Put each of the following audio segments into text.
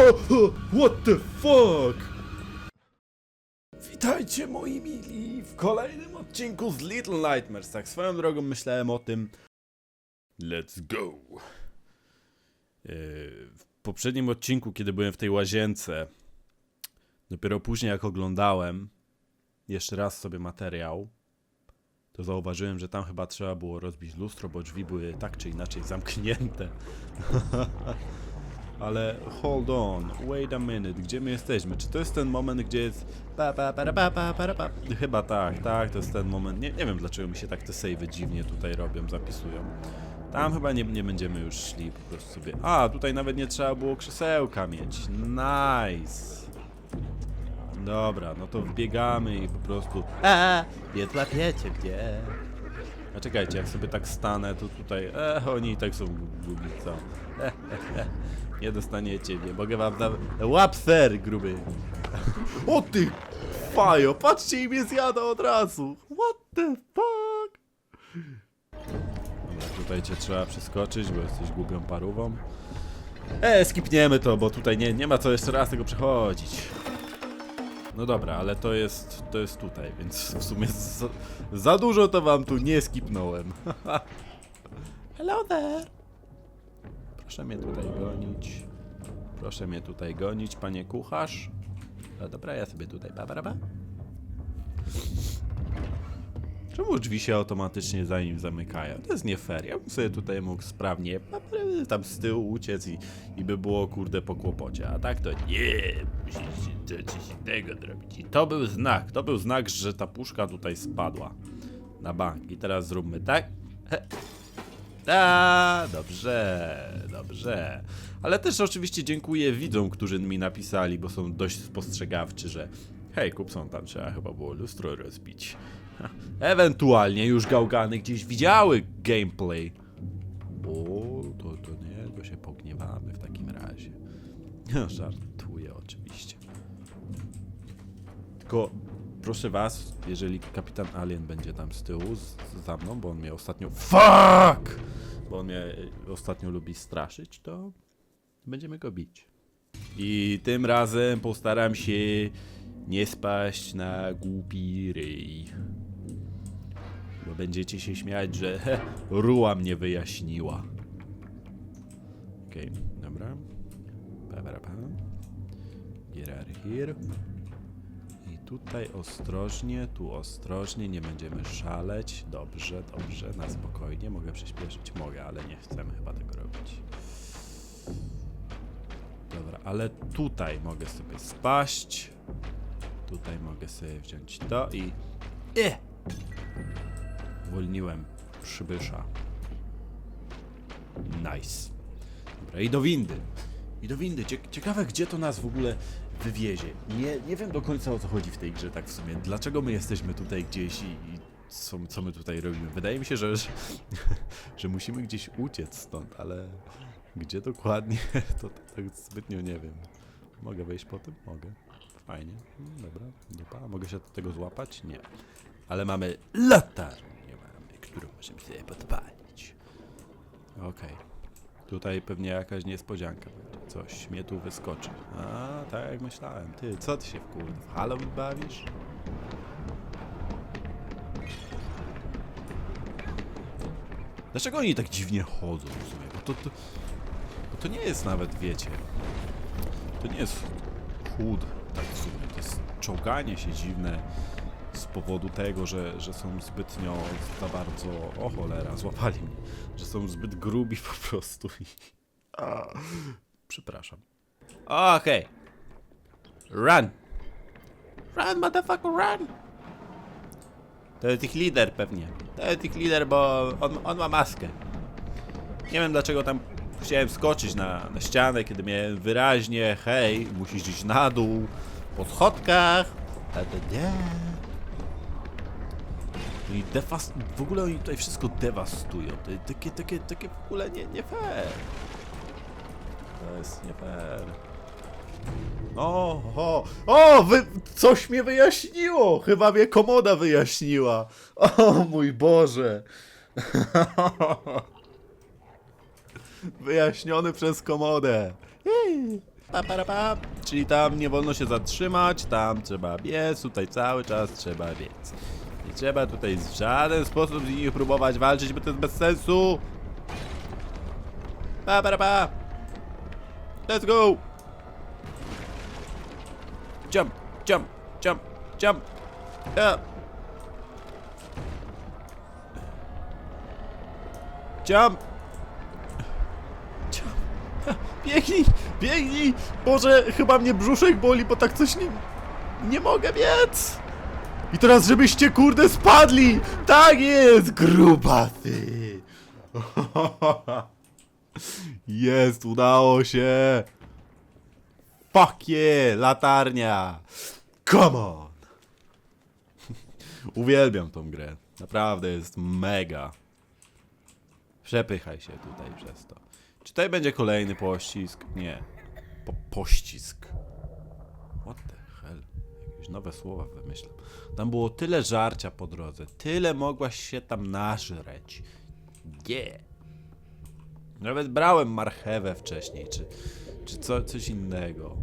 What the fuck? Witajcie moi mili w kolejnym odcinku z Little Nightmares. Tak swoją drogą myślałem o tym. Let's go. Yy, W poprzednim odcinku, kiedy byłem w tej łazience, dopiero później jak oglądałem jeszcze raz sobie materiał, to zauważyłem, że tam chyba trzeba było rozbić lustro, bo drzwi były tak czy inaczej zamknięte. Ale hold on, wait a minute, gdzie my jesteśmy? Czy to jest ten moment, gdzie jest pa pa para pa pa para pa? Chyba tak, tak, to jest ten moment. Nie, nie wiem dlaczego mi się tak te savey dziwnie tutaj robią, zapisują. Tam chyba nie, nie będziemy już szli po prostu sobie. A, tutaj nawet nie trzeba było krzesełka mieć. Nice. Dobra, no to wbiegamy i po prostu. A, nie złapiecie mnie. A czekajcie, jak sobie tak stanę, to tutaj. E, oni i tak są gubi, co? Nie dostaniecie mnie, mogę wam dać. Gruby. O ty! Fajo, patrzcie i mnie zjada od razu. What the fuck? Dobra, tutaj cię trzeba przeskoczyć, bo jesteś głupią parówą. E, skipniemy to, bo tutaj nie, nie ma co jeszcze raz tego przechodzić. No dobra, ale to jest, to jest tutaj, więc w sumie za, za dużo to wam tu nie skipnąłem. Hello there. Proszę mnie tutaj gonić. Proszę mnie tutaj gonić, panie kucharz. No dobra, ja sobie tutaj ba, ba, ba. Czemu drzwi się automatycznie za nim zamykają? To jest nie fair. Ja bym sobie tutaj mógł sprawnie ba, tam z tyłu uciec i, i by było kurde po kłopocie. A tak to nie, musisz innego zrobić. I to był znak. To był znak, że ta puszka tutaj spadła na bank. I teraz zróbmy tak. He. A, dobrze, dobrze. Ale też oczywiście dziękuję widzom, którzy mi napisali, bo są dość spostrzegawczy, że hej, Kupson, tam trzeba chyba było lustro rozbić. Ewentualnie już gałgany gdzieś widziały gameplay. O, to, to nie, to się pogniewamy w takim razie. Żartuję oczywiście. Tylko proszę was, jeżeli kapitan Alien będzie tam z tyłu z, za mną, bo on mnie ostatnio. Fuck! Bo on mnie y, ostatnio lubi straszyć, to będziemy go bić. I tym razem postaram się nie spaść na głupi ryj. Bo będziecie się śmiać, że he, Ruła mnie wyjaśniła. Okej, dobra. Pa, pa, pa. Get out of here. Tutaj ostrożnie, tu ostrożnie, nie będziemy szaleć. Dobrze, dobrze, na spokojnie. Mogę przyspieszyć? Mogę, ale nie chcemy chyba tego robić. Dobra, ale tutaj mogę sobie spaść. Tutaj mogę sobie wziąć to i... E! Uwolniłem przybysza. Nice. Dobra, i do windy. I do windy. Cie ciekawe, gdzie to nas w ogóle wywiezie. Nie, nie wiem do końca o co chodzi w tej grze, tak w sumie. Dlaczego my jesteśmy tutaj gdzieś i, i co, co my tutaj robimy? Wydaje mi się, że, że, że musimy gdzieś uciec stąd, ale gdzie dokładnie, to, to tak zbytnio nie wiem. Mogę wejść po tym? Mogę. Fajnie. Mm, Dobra, dupa. Mogę się do tego złapać? Nie. Ale mamy latarnię, mamy, którą możemy sobie podpalić. Okej. Tutaj pewnie jakaś niespodzianka będzie. Coś mnie tu wyskoczy. A, tak jak myślałem. Ty, co ty się w kurde w Halloween bawisz? Dlaczego oni tak dziwnie chodzą w sumie? Bo to, to, bo to nie jest nawet, wiecie... To nie jest chód, tak w sumie. To jest czołganie się dziwne z powodu tego, że, że są zbytnio za bardzo... O cholera, złapali mnie. Że są zbyt grubi po prostu i... Przepraszam. Okej. Run! Run, motherfucker, run! To jest ich lider pewnie. To jest ich lider, bo on, on ma maskę. Nie wiem dlaczego tam chciałem skoczyć na, na ścianę, kiedy miałem wyraźnie, hej, musisz iść na dół, po schodkach. A to nie. No I defast... W ogóle oni tutaj wszystko dewastują. To takie, takie, takie w ogóle nie, nie fair. To jest nie fair. O, o, o, wy, coś mnie wyjaśniło! Chyba mnie komoda wyjaśniła. O mój Boże. Wyjaśniony przez komodę. Pa, para, pa. Czyli tam nie wolno się zatrzymać, tam trzeba biec, tutaj cały czas trzeba biec. Trzeba tutaj w żaden sposób z nimi próbować walczyć, bo to jest bez sensu. Pa, para, pa. Let's go! Jump, jump, jump, jump. Yeah. Jump! Jump! Biegnij! Biegnij! Boże, chyba mnie brzuszek boli, bo tak coś nie... Nie mogę biec! I teraz żebyście kurde spadli! Tak jest! Grubasy! Jest, udało się! Fuck yeah! Latarnia! Come on! Uwielbiam tą grę. Naprawdę jest mega. Przepychaj się tutaj przez to. Czy tutaj będzie kolejny pościsk? Nie. Po pościsk. What the hell? Jakieś nowe słowa wymyślam. Tam było tyle żarcia po drodze. Tyle mogłaś się tam nażreć. Yeah. Nawet brałem marchewę wcześniej, czy, czy co, coś innego.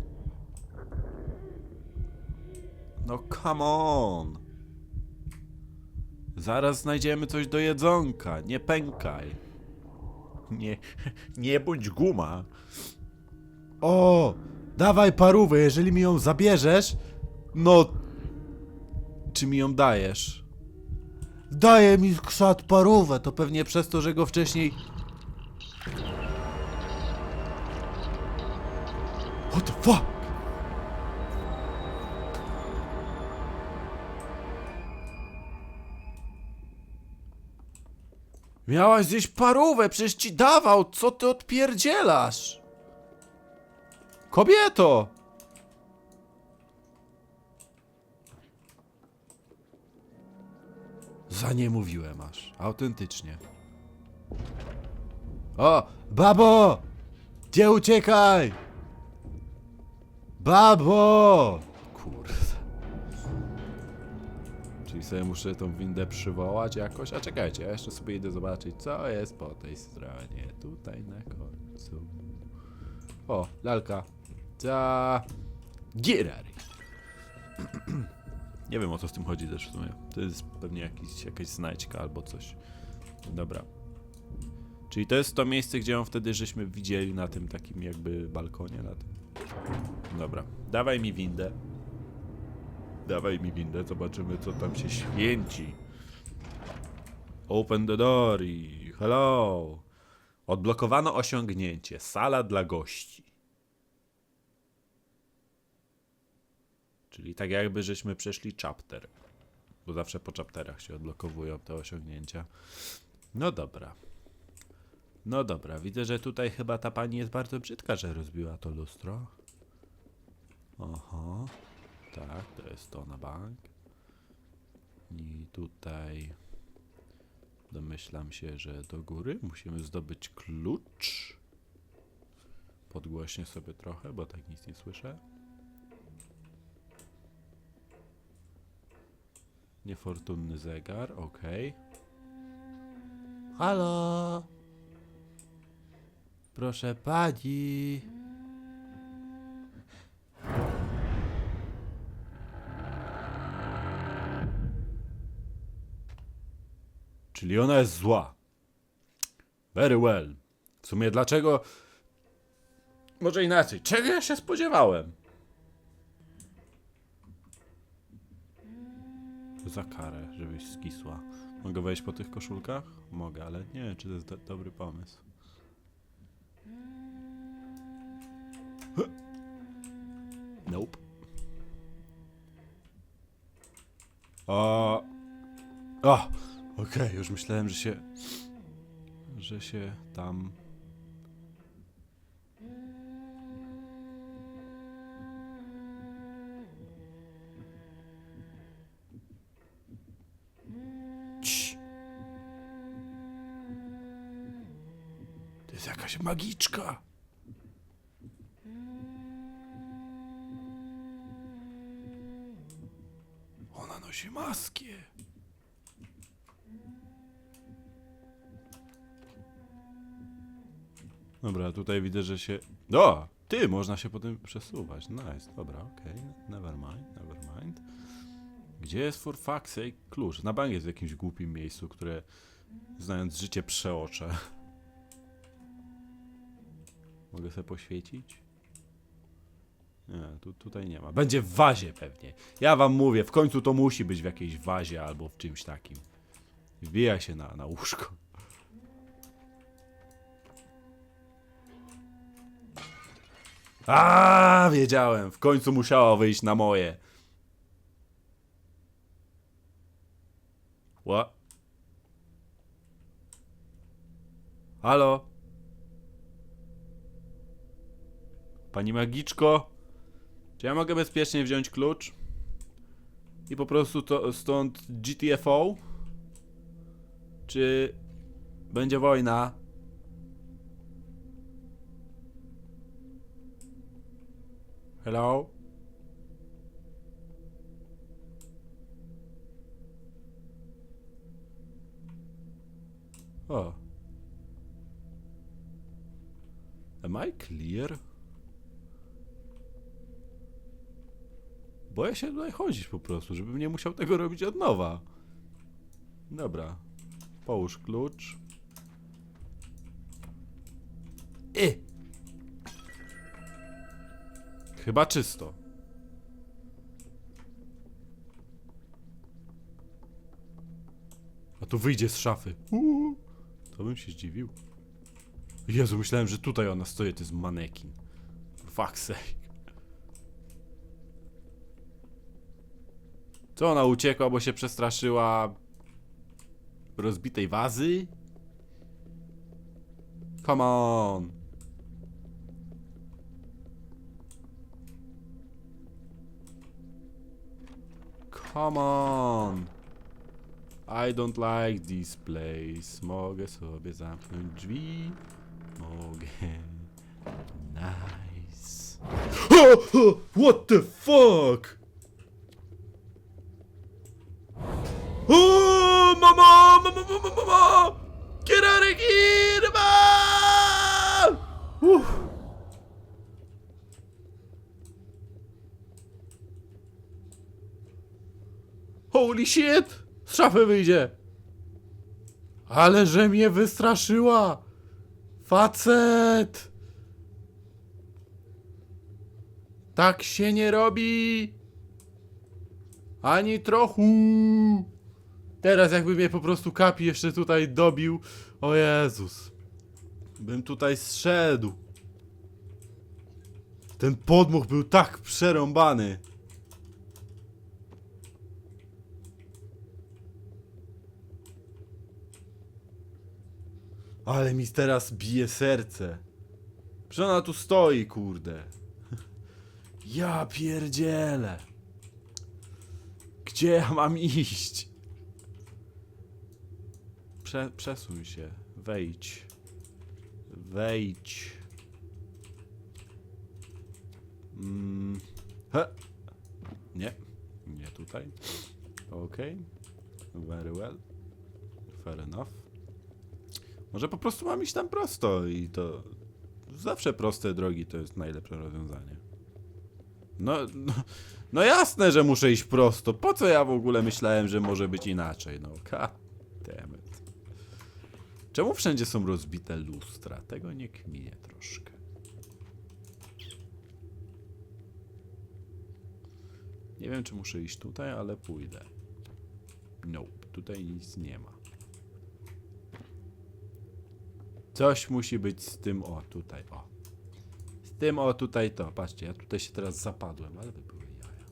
No come on. Zaraz znajdziemy coś do jedzonka. Nie pękaj. Nie, nie bądź guma. O, dawaj parówę, jeżeli mi ją zabierzesz, no... Czy mi ją dajesz? Daje mi krzat parówę, to pewnie przez to, że go wcześniej... What the fuck? Miałaś zjeść parówę, przecież ci dawał, co ty odpierdzielasz? Kobieto! Za nie mówiłem aż, autentycznie. O, babo! Gdzie uciekaj? Babo! Kurde. Czyli sobie muszę tą windę przywołać jakoś. A czekajcie, ja jeszcze sobie idę zobaczyć, co jest po tej stronie. Tutaj na końcu. O, lalka. Za... Gierary. Nie wiem o co z tym chodzi też w sumie. To jest pewnie jakiś, jakaś znajdźka albo coś. Dobra. Czyli to jest to miejsce, gdzie ją wtedy żeśmy widzieli na tym takim jakby balkonie. Na tym. Dobra. Dawaj mi windę. Dawaj mi windę, zobaczymy co tam się święci. Open the door i hello. Odblokowano osiągnięcie. Sala dla gości. Czyli tak jakby żeśmy przeszli chapter. Bo zawsze po chapterach się odblokowują te osiągnięcia. No dobra. No dobra, widzę, że tutaj chyba ta pani jest bardzo brzydka, że rozbiła to lustro. Oho. Tak, to jest to na bank. I tutaj domyślam się, że do góry musimy zdobyć klucz. Podgłośnie sobie trochę, bo tak nic nie słyszę. Niefortunny zegar, ok. Halo? Proszę pani. Czyli ona jest zła. Very well. W sumie dlaczego... Może inaczej. Czego ja się spodziewałem? Za karę, żebyś skisła. Mogę wejść po tych koszulkach? Mogę, ale nie wiem, czy to jest do dobry pomysł. Nope. O. O! Okej, już myślałem, że się. że się tam. Jakaś magiczka. Ona nosi maskę. Dobra, tutaj widzę, że się... O! Ty, można się potem przesuwać. Nice, dobra, okej. Never mind, never mind. Gdzie jest for fuck's sake klucz? Na bank jest w jakimś głupim miejscu, które znając życie przeoczę. Mogę sobie poświecić? Nie, tu, tutaj nie ma. Będzie w wazie pewnie. Ja wam mówię, w końcu to musi być w jakiejś wazie albo w czymś takim. Wbija się na, na łóżko. A, wiedziałem. W końcu musiało wyjść na moje. What? Halo? Pani magiczko? Czy ja mogę bezpiecznie wziąć klucz? I po prostu to, stąd GTFO? Czy będzie wojna? Hello? O. Am I clear? Boję się tutaj chodzić po prostu, żebym nie musiał tego robić od nowa. Dobra. Połóż klucz. I. Chyba czysto. A tu wyjdzie z szafy. Uuu, to bym się zdziwił. Jezu, myślałem, że tutaj ona stoi, to jest manekin. For fuck's sake. Co ona uciekła, bo się przestraszyła rozbitej wazy? Come on. Come on. I don't like this place. Mogę sobie zamknąć drzwi. Mogę. Nice. What the fuck? Oh, mama, mama, mama, mama! Get out of here, mama! Uff. Holy shit! Z szafy wyjdzie! Ale że mnie wystraszyła! Facet! Tak się nie robi! Ani trochu! Teraz jakby mnie po prostu kapi jeszcze tutaj dobił. O Jezus. Bym tutaj zszedł. Ten podmuch był tak przerąbany. Ale mi teraz bije serce. Przecież ona tu stoi, kurde. Ja pierdzielę. Gdzie ja mam iść? Prze przesuń się. Wejdź. Wejdź. Mm. He. Nie. Nie tutaj. Okej. Very well. Fair enough. Może po prostu mam iść tam prosto i to... Zawsze proste drogi to jest najlepsze rozwiązanie. No, no, no jasne, że muszę iść prosto. Po co ja w ogóle myślałem, że może być inaczej? No, it. Czemu wszędzie są rozbite lustra? Tego nie kminie troszkę. Nie wiem, czy muszę iść tutaj, ale pójdę. Nope, tutaj nic nie ma. Coś musi być z tym, o, tutaj, o. Z tym, o, tutaj to. Patrzcie, ja tutaj się teraz zapadłem, ale by były jaja.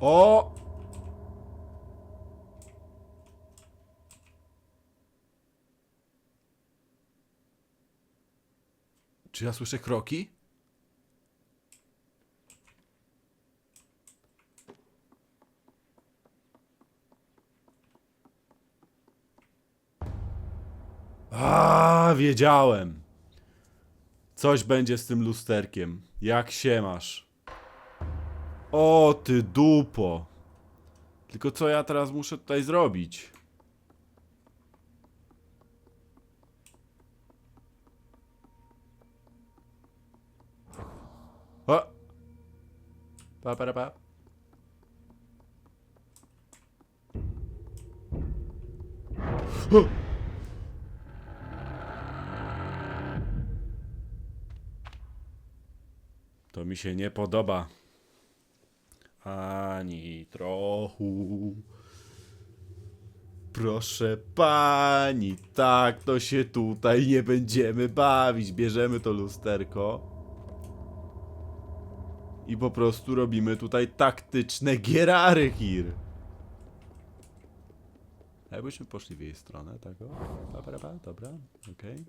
O! Czy ja słyszę kroki? A, wiedziałem. Coś będzie z tym lusterkiem. Jak się masz? O, ty dupo. Tylko co ja teraz muszę tutaj zrobić? Pa, pa, pa. O! To mi się nie podoba. Ani trochu. Proszę pani, tak to się tutaj nie będziemy bawić. Bierzemy to lusterko. I po prostu robimy tutaj taktyczne gierary hir. Jakbyśmy poszli w jej stronę, tak o? Dobra, dobra, dobra, okej.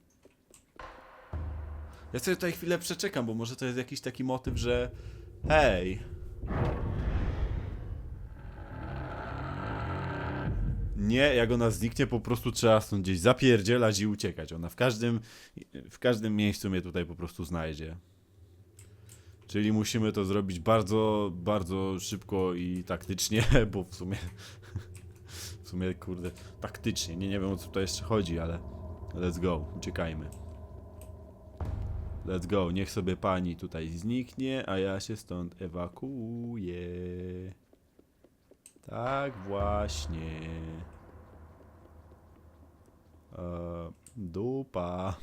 Ja sobie tutaj chwilę przeczekam, bo może to jest jakiś taki motyw, że hej, Nie, jak ona zniknie, po prostu trzeba stąd gdzieś zapierdzielać i uciekać. Ona w każdym, w każdym miejscu mnie tutaj po prostu znajdzie. Czyli musimy to zrobić bardzo, bardzo szybko i taktycznie, bo w sumie, w sumie, kurde, taktycznie. Nie, nie wiem o co tutaj jeszcze chodzi, ale let's go, uciekajmy. Let's go, niech sobie pani tutaj zniknie, a ja się stąd ewakuuję. Tak właśnie. E, dupa.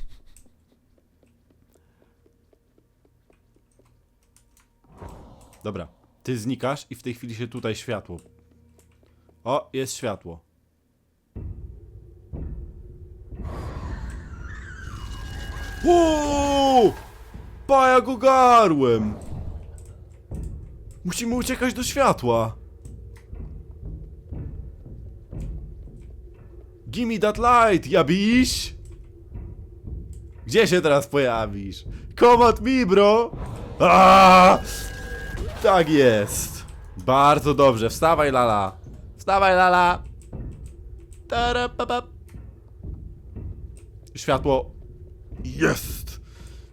Dobra, ty znikasz i w tej chwili się tutaj światło. O, jest światło. Uuu! Pa, jak ogarłem! Musimy uciekać do światła. Gimme that light, jabiś! Gdzie się teraz pojawisz? Come at me, bro! Aaaa! Tak jest. Bardzo dobrze. Wstawaj, Lala. Wstawaj, Lala. Tarapapap. Światło. Jest!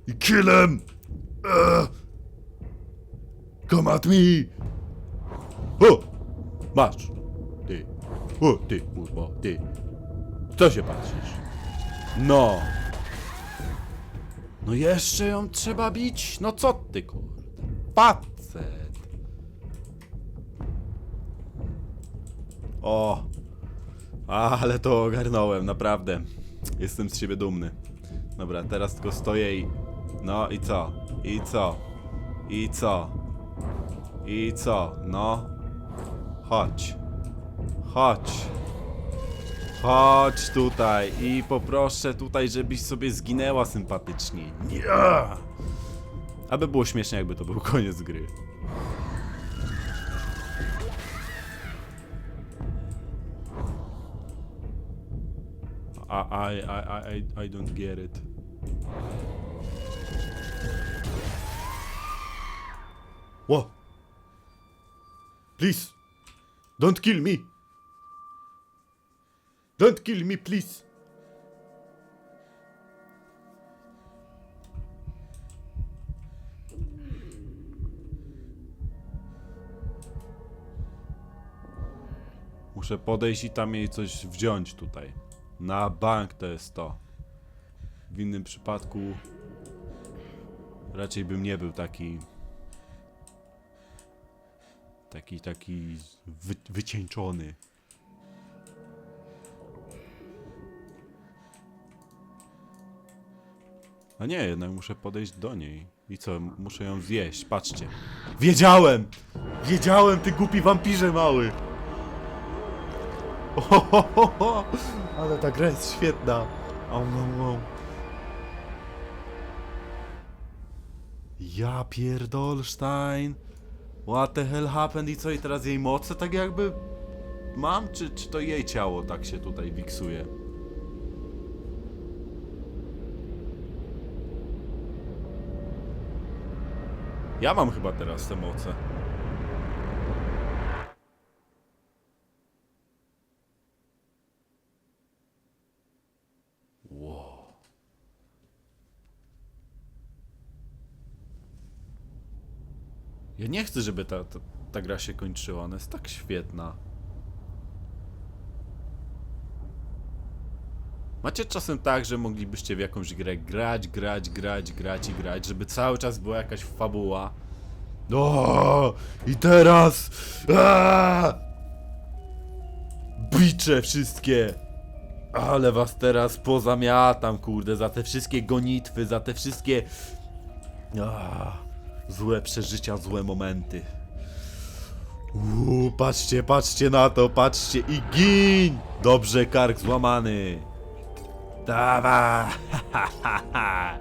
I kill him! Eee. Come at me! O! Masz! Ty. O, ty, kurwa, ty. Co się patrzysz? No. No jeszcze ją trzeba bić? No co ty, kurde? Facet. O. Ale to ogarnąłem, naprawdę. Jestem z siebie dumny. Dobra, teraz tylko stoję i... No i co? I co? I co? I co? No. Chodź. Chodź. Chodź tutaj i poproszę tutaj, żebyś sobie zginęła sympatycznie. Nie! Aby było śmiesznie, jakby to był koniec gry. I, I, I, I, I don't get it. What? Please! Don't kill me! Don't kill me, please! Muszę podejść i tam jej coś wziąć tutaj. Na bank to jest to. W innym przypadku raczej bym nie był taki taki, taki wy, wycieńczony. A nie, jednak muszę podejść do niej. I co, muszę ją zjeść, patrzcie. Wiedziałem! Wiedziałem, ty głupi wampirze mały! Ohohoho! Ale ta gra jest świetna. Om, om. Ja pierdolstein. What the hell happened i co i teraz jej moce tak jakby mam, czy, czy to jej ciało tak się tutaj wiksuje? Ja mam chyba teraz te moce. Ja nie chcę, żeby ta, ta, ta gra się kończyła. Ona jest tak świetna. Macie czasem tak, że moglibyście w jakąś grę grać, grać, grać, grać i grać, żeby cały czas była jakaś fabuła O, I teraz! Aaa! Bicze wszystkie! Ale was teraz pozamiatam, kurde, za te wszystkie gonitwy, za te wszystkie... Aaa, złe przeżycia, złe momenty. Uuu, patrzcie, patrzcie na to, patrzcie i gin! Dobrze, kark złamany. Dawa!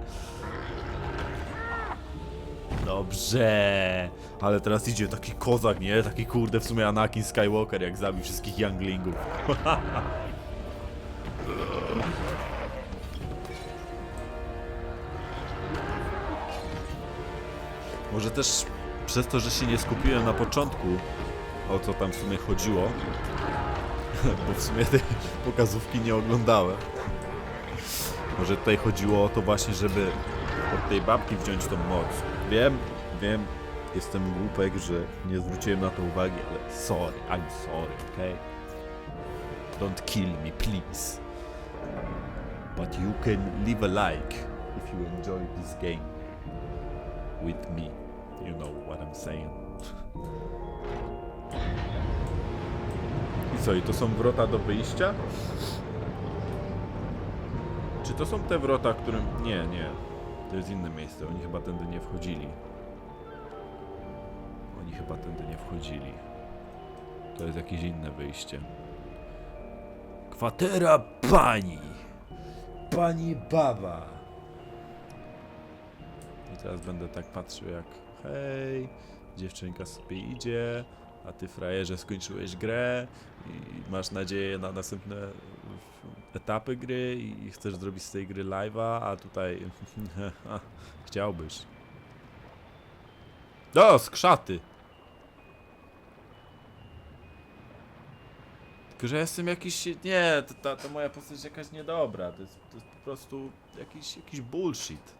Dobrze! Ale teraz idzie taki kozak, nie? Taki kurde w sumie Anakin Skywalker, jak zabił wszystkich younglingów. Może też przez to, że się nie skupiłem na początku, o co tam w sumie chodziło, bo w sumie tej pokazówki nie oglądałem. Może tutaj chodziło o to właśnie, żeby od tej babki wziąć tą moc. Wiem, wiem, jestem głupek, że nie zwróciłem na to uwagi, ale sorry, I'm sorry, okay? Don't kill me, please. But you can leave a like if you enjoy this game with me. You know what I'm saying. I co, i to są wrota do wyjścia? Czy to są te wrota, którym... Nie, nie. To jest inne miejsce. Oni chyba tędy nie wchodzili. Oni chyba tędy nie wchodzili. To jest jakieś inne wyjście. Kwatera pani! Pani baba! I teraz będę tak patrzył jak hej, dziewczynka sobie idzie, a ty frajerze skończyłeś grę i masz nadzieję na następne etapy gry i chcesz zrobić z tej gry live'a, a tutaj chciałbyś. O, skrzaty! Tylko, że jestem jakiś... Nie, ta moja postać jest jakaś niedobra. To jest, to jest po prostu jakiś, jakiś bullshit.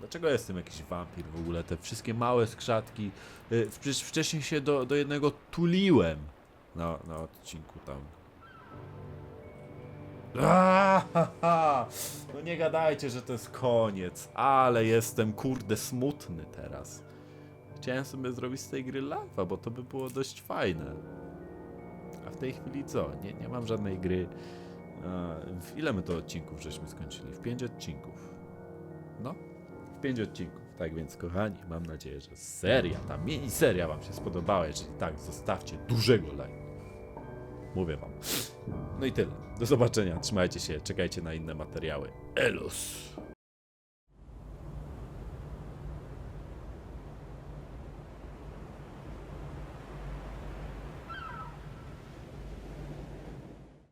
Dlaczego jestem jakiś wampir w ogóle? Te wszystkie małe skrzatki. Y, Przecież wcześniej się do, do jednego tuliłem na, na odcinku tam. No nie gadajcie, że to jest koniec, ale jestem kurde smutny teraz. Chciałem sobie zrobić z tej gry live'a, bo to by było dość fajne. A w tej chwili co? Nie, nie mam żadnej gry. W ile my to odcinków żeśmy skończyli? W pięć odcinków. No, pięć odcinków. Tak więc, kochani, mam nadzieję, że seria, ta miniseria Wam się spodobała. Jeżeli tak, zostawcie dużego lajka. Mówię Wam. No i tyle. Do zobaczenia. Trzymajcie się. Czekajcie na inne materiały. Elos.